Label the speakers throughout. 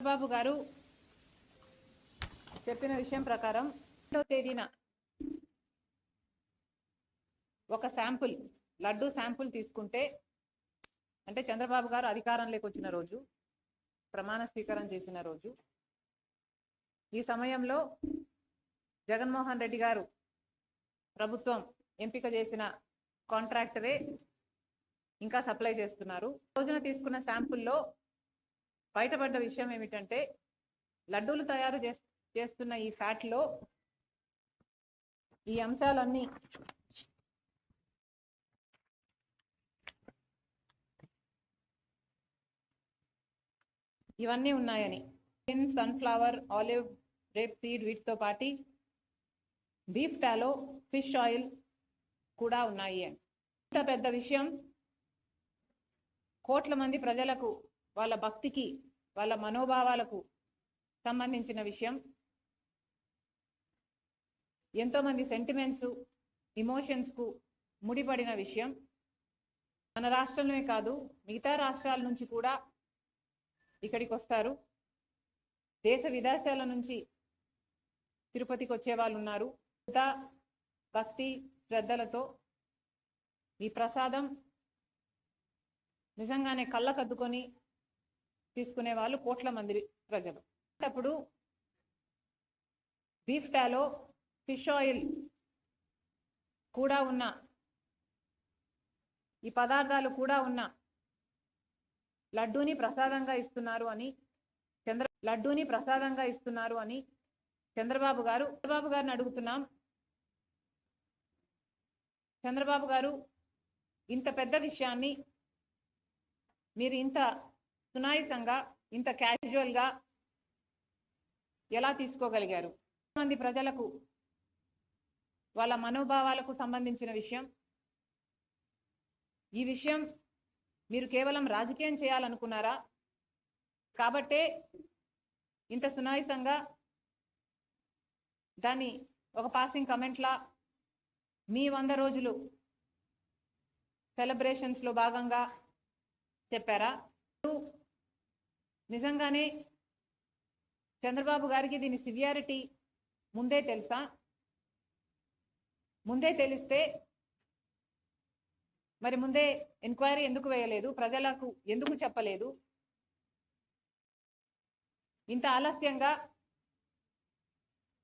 Speaker 1: చంద్రబాబు గారు చెప్పిన విషయం ప్రకారం రెండో తేదీన ఒక శాంపుల్ లడ్డు శాంపుల్ తీసుకుంటే అంటే చంద్రబాబు గారు అధికారంలోకి వచ్చిన రోజు ప్రమాణ స్వీకారం చేసిన రోజు ఈ సమయంలో జగన్మోహన్ రెడ్డి గారు ప్రభుత్వం ఎంపిక చేసిన కాంట్రాక్టరే ఇంకా సప్లై చేస్తున్నారు. రోజున తీసుకున్న శాంపుల్లో బయటపడ్డ విషయం ఏమిటంటే లడ్డూలు తయారు చేస్- చేస్తున్న ఈ ఫ్యాట్లో ఈ అంశాలన్నీ ఇవన్నీ ఉన్నాయని. సన్ఫ్లవర్ ఆలివ్ రేప్ సీడ్ వీటితో పాటి బీఫ్ టాలో ఫిష్ ఆయిల్ కూడా ఉన్నాయి అని. ఇంత పెద్ద విషయం కోట్ల మంది ప్రజలకు వాళ్ళ భక్తికి వాళ్ళ మనోభావాలకు సంబంధించిన విషయం. ఎంతో మంది సెంటిమెంట్స్ ఇమోషన్స్కు ముడిపడిన విషయం. మన రాష్ట్రంలోనే కాదు మిగతా రాష్ట్రాల నుంచి కూడా ఇక్కడికి వస్తారు. దేశ విదేశాల నుంచి తిరుపతికి వచ్చే వాళ్ళు ఉన్నారు. భక్తి శ్రద్ధలతో ఈ ప్రసాదం నిజంగానే కళ్ళకద్దుకొని తీసుకునే వాళ్ళు కోట్ల మంది ప్రజలు. అప్పుడు బీఫ్టాలో ఫిష్ ఆయిల్ కూడా ఉన్న ఈ పదార్థాలు కూడా ఉన్న లడ్డూని ప్రసాదంగా ఇస్తున్నారు అని చంద్ర లడ్డూని ప్రసాదంగా ఇస్తున్నారు అని చంద్రబాబు గారు చంద్రబాబు గారిని అడుగుతున్నాం. చంద్రబాబు గారు ఇంత పెద్ద విషయాన్ని మీరు ఇంత సునాయసంగా ఇంత క్యాజువల్గా ఎలా తీసుకోగలిగారు? మంది ప్రజలకు వాళ్ళ మనోభావాలకు సంబంధించిన విషయం. ఈ విషయం మీరు కేవలం రాజకీయం చేయాలనుకున్నారా? కాబట్టే ఇంత సునాయసంగా దాన్ని ఒక పాసింగ్ కమెంట్లా మీ వంద రోజులు సెలబ్రేషన్స్లో భాగంగా చెప్పారా? నిజంగానే చంద్రబాబు గారికి దీని సివియారిటీ ముందే తెలుసా? ముందే తెలిస్తే మరి ముందే ఎంక్వైరీ ఎందుకు వేయలేదు? ప్రజలకు ఎందుకు చెప్పలేదు? ఇంత ఆలస్యంగా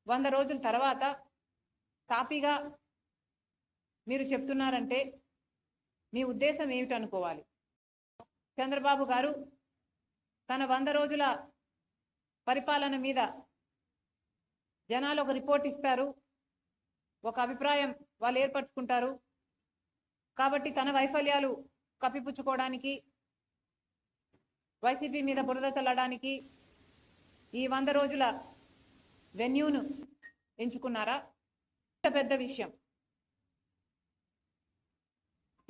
Speaker 1: వంద రోజుల తర్వాత తాపీగా మీరు చెప్తున్నారంటే మీ ఉద్దేశం ఏమిటనుకోవాలి? చంద్రబాబు గారు తన వంద రోజుల పరిపాలన మీద జనాలు ఒక రిపోర్ట్ ఇస్తారు. ఒక అభిప్రాయం వాళ్ళు ఏర్పరచుకుంటారు. కాబట్టి తన వైఫల్యాలు కప్పిపుచ్చుకోవడానికి వైసీపీ మీద బురద చల్లడానికి ఈ వంద రోజుల వెన్యూను ఎంచుకున్నారా? ఇంత పెద్ద విషయం.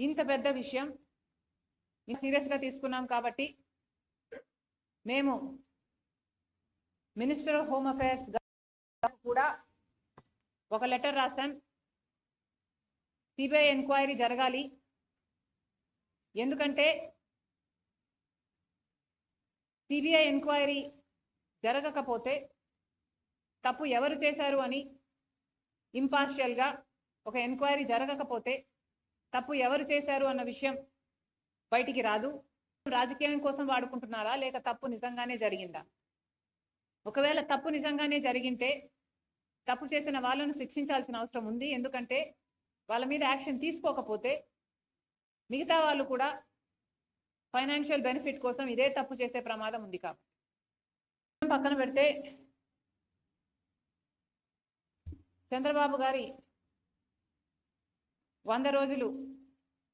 Speaker 1: ఇంత పెద్ద విషయం. సీరియస్గా తీసుకున్నాం కాబట్టి మేము మినిస్టర్ ఆఫ్ హోమ్ అఫైర్స్ కూడా ఒక లెటర్ రాశాం. సిబిఐ ఎంక్వైరీ జరగాలి. ఎందుకంటే సిబిఐ ఎంక్వైరీ జరగకపోతే తప్పు ఎవరు చేశారు అని ఇంపార్షియల్గా ఒక ఎంక్వైరీ జరగకపోతే తప్పు ఎవరు చేశారు అన్న విషయం బయటికి రాదు. రాజకీయం కోసం వాడుకుంటున్నారా? లేక తప్పు నిజంగానే జరిగిందా? ఒకవేళ తప్పు నిజంగానే జరిగింటే తప్పు చేసిన వాళ్ళను శిక్షించాల్సిన అవసరం ఉంది. ఎందుకంటే వాళ్ళ మీద యాక్షన్ తీసుకోకపోతే మిగతా వాళ్ళు కూడా ఫైనాన్షియల్ బెనిఫిట్ కోసం ఇదే తప్పు చేసే ప్రమాదం ఉంది కాబట్టి. పక్కన పెడితే చంద్రబాబు గారి వంద రోజులు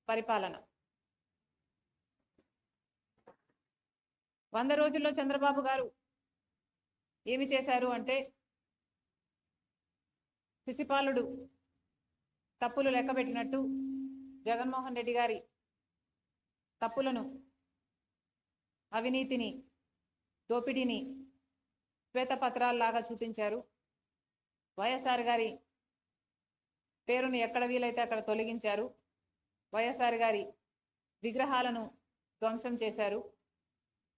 Speaker 1: పరిపాలన. వంద రోజుల్లో చంద్రబాబు గారు ఏమి చేశారు అంటే శిశిపాలుడు తప్పులు లెక్కబెట్టినట్టు జగన్మోహన్ రెడ్డి గారి తప్పులను అవినీతిని దోపిడీని శ్వేతపత్రాల్లాగా చూపించారు. వైఎస్ఆర్ గారి పేరును ఎక్కడ వీలైతే అక్కడ తొలగించారు. వైఎస్ఆర్ గారి విగ్రహాలను ధ్వంసం చేశారు.